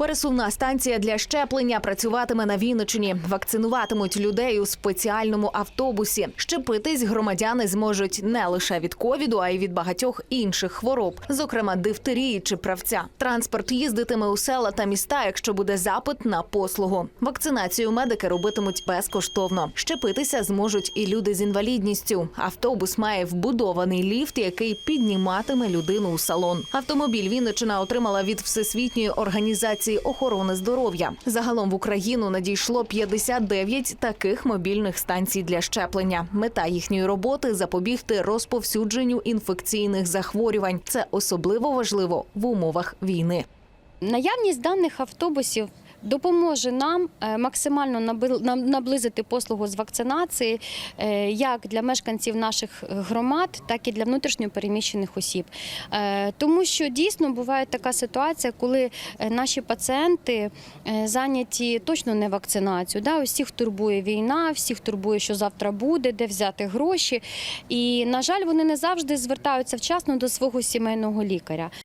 Пересувна станція для щеплення працюватиме на Вінничині. Вакцинуватимуть людей у спеціальному автобусі. Щепитись громадяни зможуть не лише від ковіду, а й від багатьох інших хвороб, зокрема дифтерії чи правця. Транспорт їздитиме у села та міста, якщо буде запит на послугу. Вакцинацію медики робитимуть безкоштовно. Щепитися зможуть і люди з інвалідністю. Автобус має вбудований ліфт, який підніматиме людину у салон. Автомобіль Вінничина отримала від Всесвітньої організації охорони здоров'я. Загалом в Україну надійшло 59 таких мобільних станцій для щеплення. Мета їхньої роботи запобігти розповсюдженню інфекційних захворювань. Це особливо важливо в умовах війни. Наявність даних автобусів допоможе нам е, максимально наблизити послугу з вакцинації е, як для мешканців наших громад, так і для внутрішньопереміщених осіб. Е, Тому що дійсно буває така ситуація, коли е, наші пацієнти е, зайняті точно не вакцинацією. Да? Усіх турбує війна, всіх турбує, що завтра буде, де взяти гроші. І, на жаль, вони не завжди звертаються вчасно до свого сімейного лікаря.